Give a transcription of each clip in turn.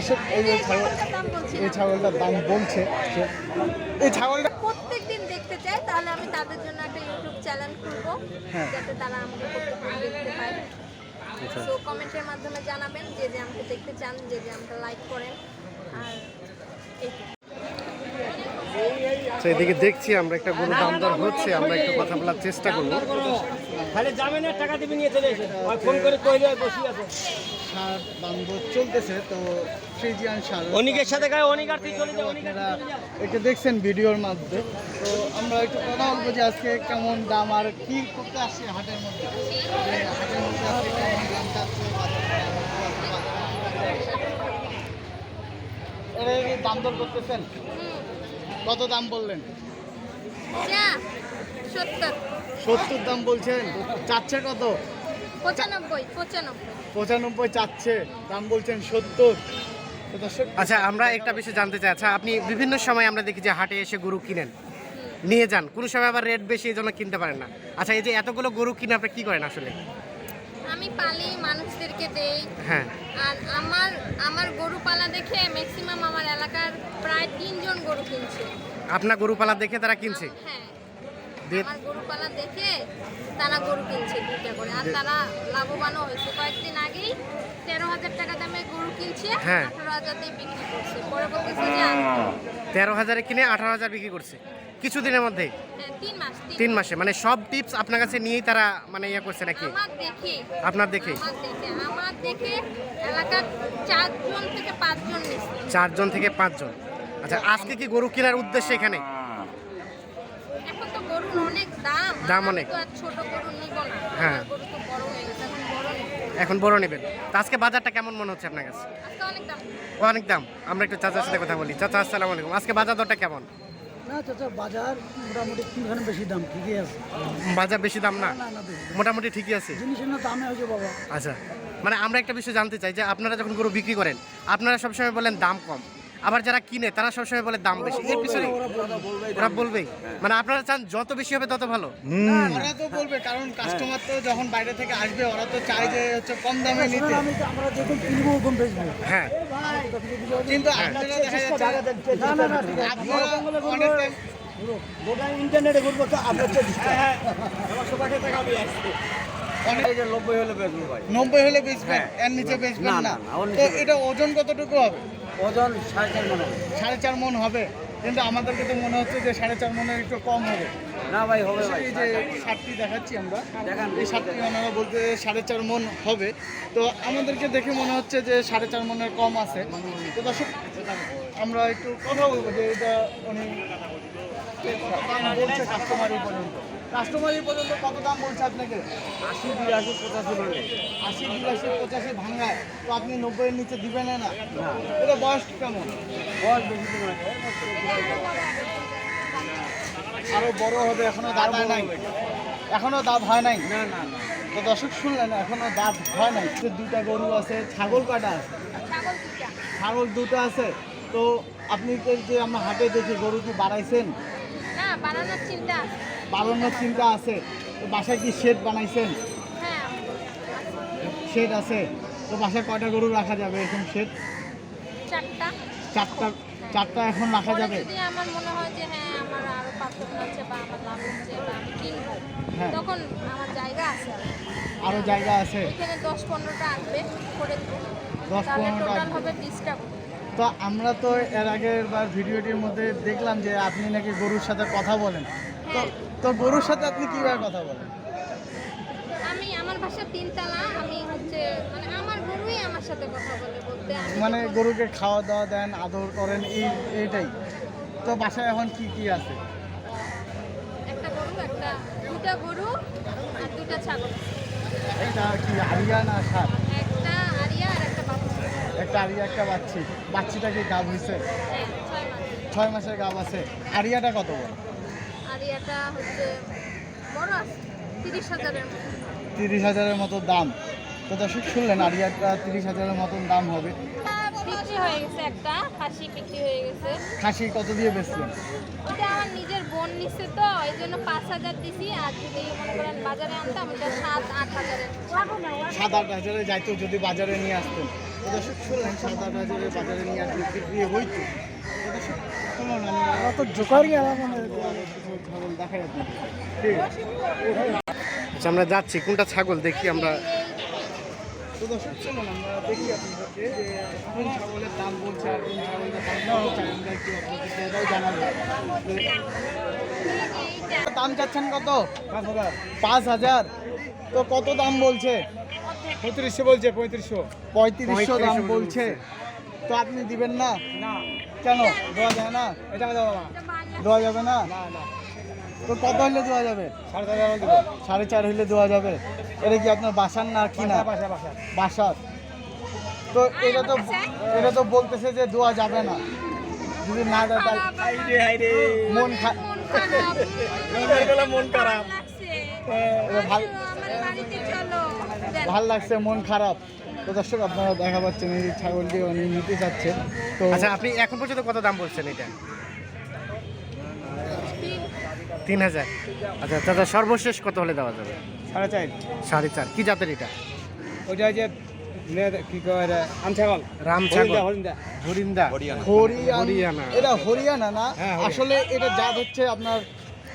দর্শক এই যে ছাগল দাম বলছি এই ছাগলটার দাম বলছে এই ছাগলটা প্রত্যেকদিন দেখতে চাই তাহলে আমি তাদের জন্য একটা ইউটিউব চ্যানেল খুলবো হ্যাঁ। যাতে তারা আমাকে প্রত্যেকদিন দেখতে পায়। আচ্ছা। সো কমেন্টের মাধ্যমে জানাবেন যে যে আমাকে দেখতে চান যে যে আমাকে লাইক করেন আর এই তো। এদিকে দেখছি আমরা একটা গরু দাম দর হচ্ছে আমরা একটু কথা বলার চেষ্টা করব। খালি জামিনের টাকা দিবি নিয়ে চলে এসে। ফোন করে কইলে বসি আছে সার বান্ধব চলতেছে তো ফ্রিজিয়ান সার অনিকের সাথে গায়ে অনিক আর চলে যা অনিক আপনারা এটা দেখছেন ভিডিওর মধ্যে তো আমরা একটু কথা বলব যে আজকে কেমন দাম আর কি করতে আসছে হাটের মধ্যে? যে হাটের মধ্যে আজকে কেমন দাম চাচ্ছে এটা দাম দর করতেছেন? কত দাম বললেন? সত্তর দাম বলছেন? চাচ্ছে কত? পঁচানব্বই পঁচানব্বই। পঁচানব্বই চাচ্ছে দাম বলছেন সত্তর। আচ্ছা আমরা একটা বিষয় জানতে চাই। আচ্ছা আপনি বিভিন্ন সময় আমরা দেখি যে হাটে এসে গরু কিনেন। নিয়ে যান। কোনো সময় আবার রেট বেশি এই জন্য কিনতে পারেন না। আচ্ছা এই যে এতগুলো গরু কিনে আপনি কি করেন আসলে? আমি পালি মানুষদেরকে দেই। হ্যাঁ। আর আমার আমার গরু পালা দেখে ম্যাক্সিমাম আমার এলাকার প্রায় তিনজন গরু কিনছে। আপনার গরু পালা দেখে তারা কিনছে? হ্যাঁ। আমার গরু পালা দেখে তারা গরু কিনছে দুইটা করে। আর তারা লাভবানও হয়েছে। কয়েকদিন আগেই তেরো হাজার টাকা দামে গরু কিনছে হ্যাঁ। আঠারো হাজার দিয়ে বিক্রি করছে। পরে বলতেছে যে তেরো হাজারে কিনে আঠারো হাজার বিক্রি করছে। কিছুদিনের মধ্যে হ্যাঁ, তিন মাস মানে সব টিপস আপনার কাছে নিয়েই তারা মানে ইয়ে করছে নাকি? আপনার দেখে। চারজন থেকে পাঁচজন। আচ্ছা আজকে কি গরু কেনার উদ্দেশ্যে এখানে? এখন তো গরুর অনেক দাম। দাম অনেক। ছোট গরু নিব না। হ্যাঁ। গরু তো বড় হয়ে গেছে এখন বড় এখন বড় নেবেন। তো আজকে বাজারটা কেমন মনে হচ্ছে আপনার কাছে? অনেক দাম। আমরা একটু চাচার সাথে কথা বলি। চাচা আসসালামু আলাইকুম। আজকে বাজার দরটা কেমন? না চাচা বাজার মোটামুটি তিনখানে বেশি দাম ঠিকই আছে। বাজার বেশি দাম না? না না বেশি। মোটামুটি ঠিকই আছে? জিনিসের না দামে হয়েছে বাবা। আচ্ছা। মানে আমরা একটা বিষয় জানতে চাই যে আপনারা যখন গরু বিক্রি করেন আপনারা সবসময় বলেন দাম কম। আবার যারা কিনে তারা সবসময় বলে দাম বেশি। এর পিছনে ওরা বলবেই মানে আপনারা চান যত বেশি হবে তত ভালো। ওরা তো বলবে কারণ কাস্টমার তো যখন বাইরে থেকে আসবে ওরা তো চায় যে হচ্ছে কম দামে নিতে। শোনেন, আমি তো- আমরা যখন কিনবো ওরকম বেচবো হ্যাঁ। কিন্তু আপনারা দেখা যাচ্ছে না না না আপনারা অনেক টাইম গোটা ইন্টারনেটে করব তো আপনার অনেক নব্বই হলে বেচবো ভাই। নব্বই হলে বেচবেন এর নিচে বেচবেন না, এটা ওজন কতটুকু হবে? ওজন সাড়ে চার মনে সাড়ে চার মন হবে কিন্তু আমাদেরকে তো মনে হচ্ছে যে সাড়ে চার মনের একটু কম হবে। না ভাই হবে ভাই। এই যে শার্টটি দেখাচ্ছি আমরা দেখান। এই শার্টটি ওনারা বলতে সাড়ে চার মন হবে। তো আমাদেরকে দেখে মনে হচ্ছে যে সাড়ে চার মনের কম আছে। তো দর্শক আমরা একটু কথা বলব যে এটা উনি বলছে কাস্টমারই পর্যন্ত। কাস্টমারই পর্যন্ত কত দাম বলছে আপনাকে? আশি বিরাশি পঁচাশি ভাঙে। আশি বিরাশি পঁচাশি ভাঙায়। তো আপনি নব্বইয়ের নিচে দিবেন না? এটা বয়স কেমন? বয়স বেশি দিন আরও বড় হবে এখনও দাঁত হয় নাই? এখনও দাঁত হয় নাই? না না না। তো দর্শক শুনলেন এখনও দাঁত হয় নাই। দুটা গরু আছে ছাগল কাটা আছে? ছাগল দুটো আছে। তো আপনি যে আমরা হাটে দেখি গরু কি বাড়াইছেন? না বানানোর চিন্তা আছে। বাড়ানোর চিন্তা আছে? তো বাসায় কি শেড বানাইছেন? হ্যাঁ। শেড আছে। তো বাসায় কয়টা গরু রাখা যাবে এরকম শেড চারটা। চারটা চারটা এখন রাখা যাবে? যদি আমার মনে হয় যে হ্যাঁ আমার আরও পাঁচজন আছে বা আমার লাভ হচ্ছে বা আমি কিনবো হ্যাঁ। তখন আমার জায়গা আছে আর। আরও জায়গা আছে? এখানে দশ পনেরোটা আসবে করে টোটাল হবে তো আমরা তো এর আগের বার ভিডিওটির মধ্যে দেখলাম যে আপনি নাকি গরুর সাথে কথা বলেন। তো হ্যাঁ। তো গরুর সাথে আপনি কীভাবে কথা বলেন? আমি আমার বাসা তিনতলা আমি হচ্ছে মানে আমার গরুই আমার সাথে কথা বলে বলতে মানে গরুকে খাওয়া দাওয়া দেন আদর করেন এই এইটাই। তো বাসায় এখন কি কি আছে? একটা গরু একটা দুটা গরু আর দুটা ছাগল। এটা কি আরিয়া না সার একটা আরিয়া আর একটা বাচ্চা। একটা আরিয়া একটা বাচ্চি। বাচ্চিটা কি গাব হয়েছে হ্যাঁ ছয় ছয় মাসের গাব আছে। আরিয়াটা কত বড়? আরিয়াটা হচ্ছে বড় আছে তিরিশ হাজারের মতো। তিরিশ হাজারের মতো দাম। তো দর্শক শুনলেন আরিয়াটা তিরিশ হাজারের মতন দাম হবে। বিক্রি হয়ে গেছে একটা খাসি বিক্রি হয়ে গেছে। খাসি কত দিয়ে বেচলেন ওটা আমার নিজের বোন নিচ্ছে তো এই জন্য পাঁচ হাজার দিছি। আর যদি মনে করেন বাজারে আনতাম ওটা সাত আট হাজারের সাত আট হাজারে যাইতো যদি বাজারে নিয়ে আসতেন। তো দর্শক শুনলেন সাত আট হাজারে বাজারে নিয়ে আসলে বিক্রি হইতো। আচ্ছা আমরা যাচ্ছি। কোনটা ছাগল দেখি আমরা? তো দর্শক চলুন আমরা দেখি আপনাদেরকে যে কোন ছাগলের দাম চাচ্ছেন কত? পাঁচ হাজার। তো কত দাম বলছে? পঁয়ত্রিশশো বলছে পঁয়ত্রিশশো। পঁয়ত্রিশশো দাম বলছে। তো আপনি দিবেন না? না। কেন? দেওয়া যায় না? এটা দেওয়া দেওয়া যাবে না? তো কত হলে দেওয়া যাবে? সাড়ে চার হাজার সাড়ে চার হলে দেওয়া যাবে? এটা কি আপনার বাসার না কি না? বাসার তো এটা তো এটা তো বলতেছে যে দেওয়া যাবে না। যদি না দেয় তাহলে মন মন খারাপ। ভালো লাগছে মন খারাপ। তো দর্শক আপনারা দেখা পাচ্ছেন এই ছাগলটি উনি নিতে চাচ্ছেন। তো আচ্ছা আপনি এখন পর্যন্ত কত দাম বলছেন এটা? তিন। হাজার। আচ্ছা দাদা সর্বশেষ কত হলে দেওয়া যাবে? সাড়ে চার। সাড়ে চার। কি জাতের এটা? ওইটা যে কি কয় রাম ছাগল। হরিন্দা হরিন্দা হরিয়ানা। হরিয়ানা। এটা হরিয়ানা না। হ্যাঁ, আসলে এটা জাত হচ্ছে আপনার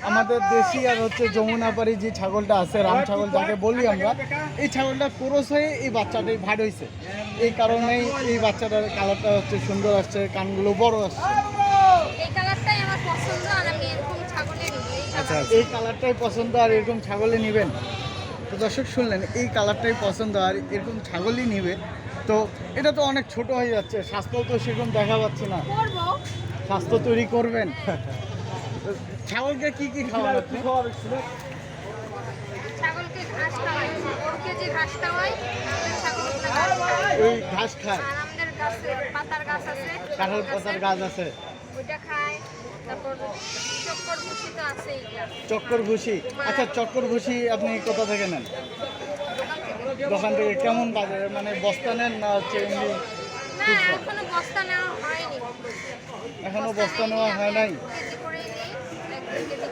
আমাদের দেশি আর হচ্ছে যমুনাপাড়ি যে ছাগলটা আছে রাম ছাগল যাকে বলি আমরা এই ছাগলটা ক্রোস হয়ে এই বাচ্চাটাই ভাড হয়েছে এই কারণেই এই বাচ্চাটার কালারটা হচ্ছে সুন্দর আসছে কানগুলো বড় আসছে। এই কালারটাই পছন্দ আর এরকম ছাগলে আচ্ছা এই কালারটাই পছন্দ আর এরকম ছাগলই নেবেন। তো দর্শক শুনলেন এই কালারটাই পছন্দ আর এরকম ছাগলই নেবে। তো এটা তো অনেক ছোট হয়ে যাচ্ছে স্বাস্থ্য তো সেরকম দেখা পাচ্ছে না। স্বাস্থ্য তৈরি করবেন। ছাগলকে কি কি খাওয়ান আপনি ছাগলকে ঘাস খাওয়াই যে ঘাস খাওয়াই ছাগলগুলো ঘাস খায়। ওই ঘাস খায়। আর আমাদের গাছে পাতার গাছ আছে কাঁঠাল পাতার গাছ আছে। ওইটা খায়। চক্কর ভুসি তো আছে চক্কর আচ্ছা ভুসি আপনি কোথা থেকে নেন? দোকান থেকে। কেমন বাজারে মানে বস্তা নেন না হচ্ছে এমনি এখনও বস্তা নেওয়া হয় নেই? এক কেজি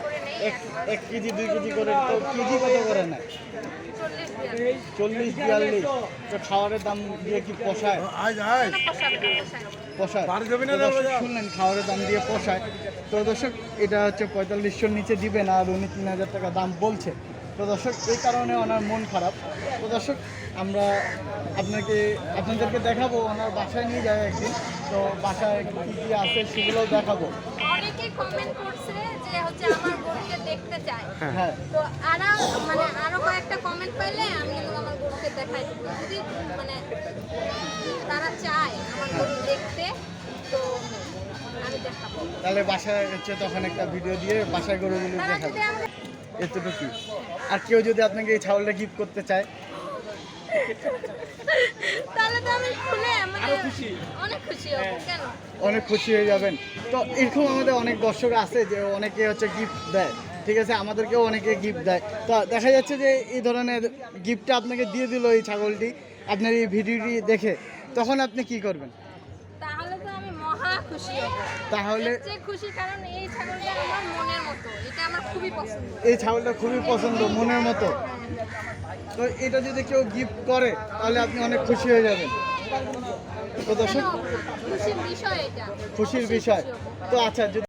এক এক কেজি দুই কেজি করে তো কেজি কত করে নেয়? চল্লিশ বিয়াল্লিশ। তো খাবারের দাম দিয়ে কি পোষায়? পোষায়। শুনলেন খাবারের দাম দিয়ে পোষায়। তো দর্শক এটা হচ্ছে পঁয়তাল্লিশশোর নিচে দিবে না আর উনি তিন হাজার টাকা দাম বলছে। তো দর্শক এই কারণে ওনার মন খারাপ। তো দর্শক আমরা আপনাকে আপনাদেরকে দেখাবো ওনার বাসায় নিয়ে যাই একদিন। তো বাসায় কী কী আছে সেগুলোও দেখাবো। অনেকে কমেন্ট করছে যে হচ্ছে আমার গরুকে দেখতে চায়। হ্যাঁ। তো আরও মানে আরও কয়েকটা কমেন্ট পাইলে আমি কিন্তু আমার গরুকে দেখাই। দেবো যদি মানে তারা চায় আমার গরু দেখতে তো আমি দেখাবো। তাহলে বাসায় হচ্ছে তখন একটা ভিডিও দিয়ে বাসায় গরুগুলো দেখাবো। এতটুকু আর কেউ যদি আপনাকে এই ছাগলটা গিফট করতে চায় তাহলে তো আমি খুলে মানে অনেক খুশি হব কেন? অনেক খুশি হয়ে যাবেন। তো এরকম আমাদের অনেক দর্শক আছে যে অনেকে হচ্ছে গিফট দেয়। ঠিক আছে? আমাদেরকেও অনেকে গিফট দেয়। তো দেখা যাচ্ছে যে এই ধরনের গিফটটা আপনাকে দিয়ে দিল এই ছাগলটি। আপনার এই ভিডিওটি দেখে। তখন আপনি কি করবেন? খুশি হব। তাহলে খুশি কারণ এই ছাগলটা আমার মনের মতো। এটা আমার খুবই পছন্দ। এই ছাগলটা খুবই পছন্দ মনের মতো। তো এটা যদি কেউ গিফট করে তাহলে আপনি অনেক খুশি হয়ে যাবেন। তো দর্শক খুশির বিষয়। তো আচ্ছা